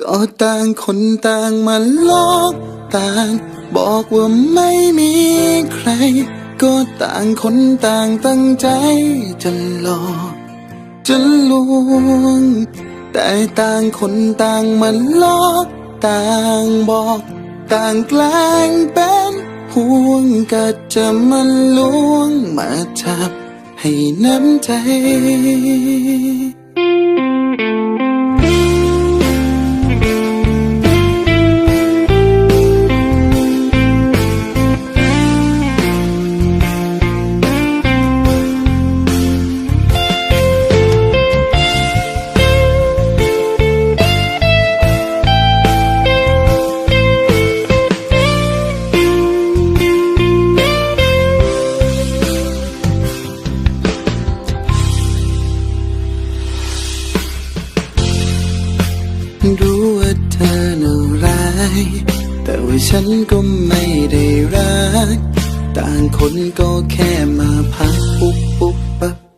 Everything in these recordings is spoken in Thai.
ก็ต่างคนต่างมาลอกต่าง บอกว่าไม่มีใคร ก็ต่างคนต่างตั้งใจจะหลอกจะลวง แต่ต่างคนต่างมาลอกต่างบอก ต่างแกล้งเป็นห่วงก็จะมาลวงมาจับให้น้ำใจ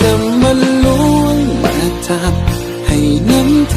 จะมาล้วงมาจับให้น้ำใจ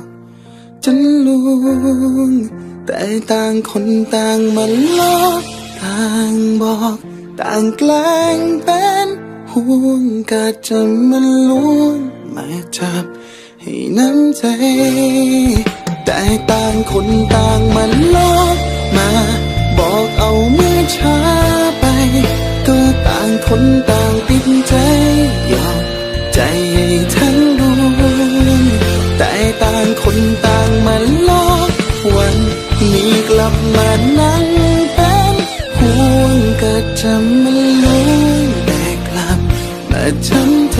จะลวงแต่ต่างคนต่างมาลอกต่างบอก ต่างแกล้งเป็นห่วงก็จะมาลวงมาจับให้น้ำใจ แต่ต่างคนต่างมาลอกมา บอกเอาเมื่อช้าไป ก็ต่างคนต่างติดใจยอมใจ ลับมานั่งเป็นห่วงก็จะไม่ลุ้แต่กลับมาทำใจ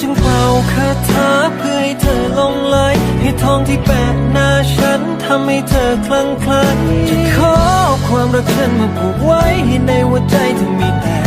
จึงเป่าคาถาเพื่อให้เธอลงไหลให้ทองที่แปะหน้าฉันทำให้เธอคลั่งคล้ายจะขอความรักฉันมาผูกไว้ให้ในหัวใจเธอมีแต่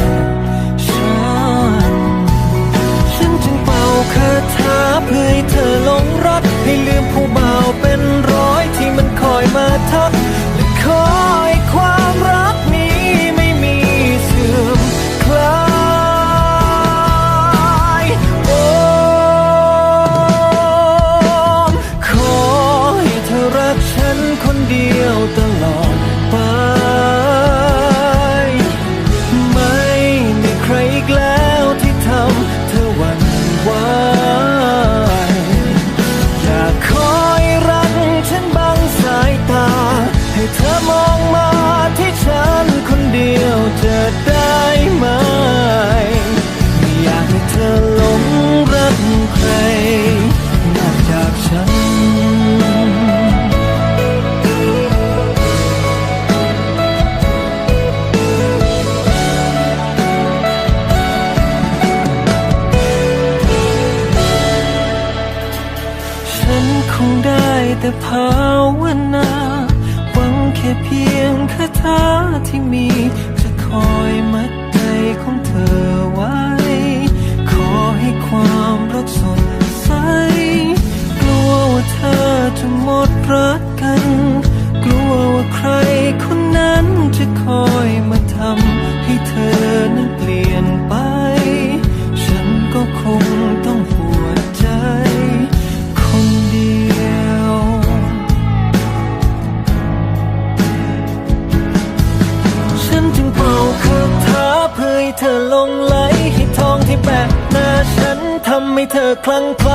งไฟ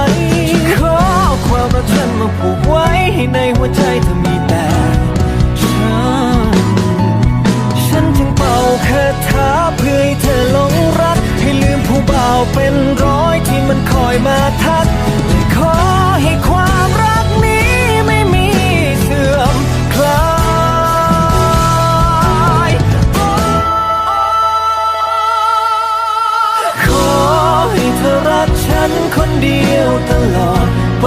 ขอความรักฉันมาผูกไว้ให้ในหัวใจเธอมีแต่ฉัน ฉันจึงเป่าคาถาเพื่อให้เธอหลงรัก ให้ลืมผู้บ่าวเป็นร้อยที่มันคอยมาทักขอให้ความ คนเดียวตลอดไป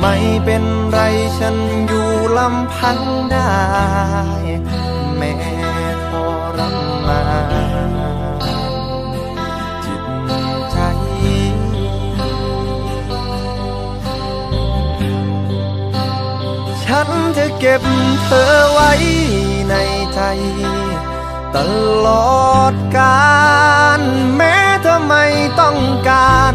ไม่เป็นไรฉันอยู่ลำพังได้ แม้ทรมานจิตใจ ฉันจะเก็บเธอไว้ในใจ ตลอดกาลแม้เธอไม่ต้องการ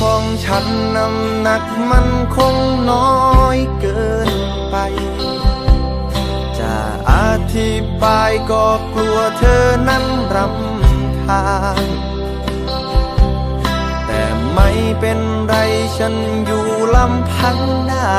ของฉันน้ำหนักมันคงน้อยเกินไป จะอธิบายก็กลัวเธอนั้นรำคาญแต่ไม่เป็นไรฉันอยู่ลำพังได้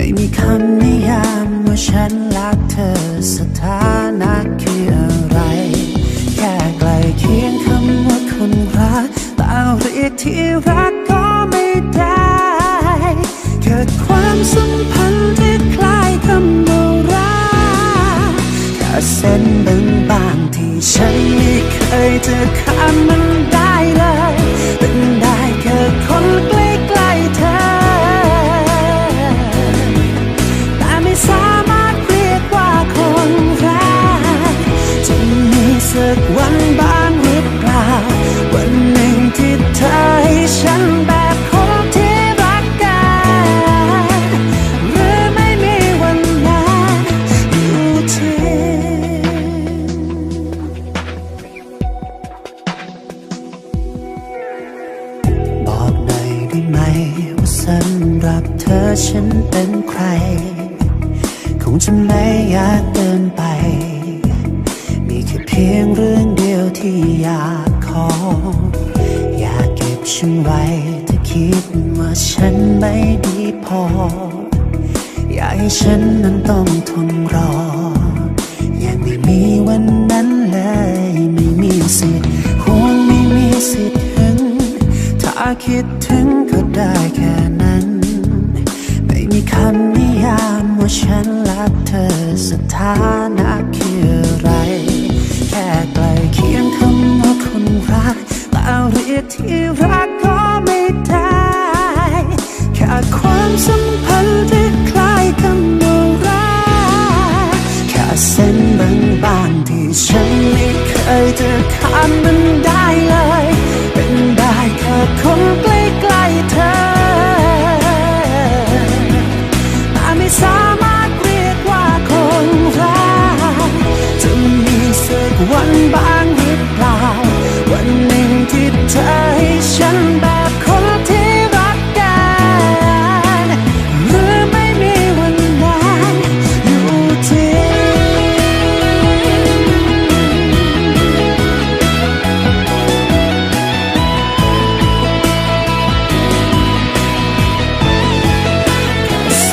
ไม่มีคำนิยามว่าฉันรักเธอสถานะคืออะไร แค่ไกลเคียงคำว่าคนรักแต่เรียกที่รัก อ ยังไม่มีวันนั้นเลยไม่มีสิทธิ์คงไม่มีสิทธิ์ถึง ถ้าคิดถึงก็ได้แค่นั้น ไม่มีคำนิยามว่าฉันรักเธอสถานะคืออะไร แค่ใกล้เคียงคำว่าคนรักแต่เรียกที่รัก เส้นบางๆที่ฉันไม่เคยจะข้ามมันได้เลย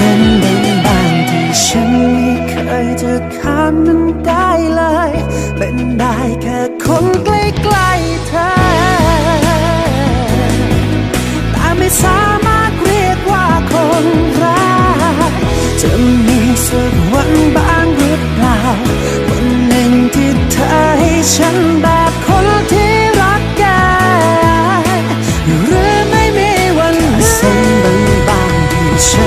เส้นบางที่ฉันไม่เคยจะข้ามมันได้เลย เป็นได้แค่คนใกล้ๆเธอ แต่ไม่สามารถเรียกว่าคนรักจะมีสักวันบ้างหรือเปล่า วันหนึ่งที่เธอให้ฉันแบบคนที่รักกันหรือไม่มีวันนั้นเส้นบางๆที่ฉัน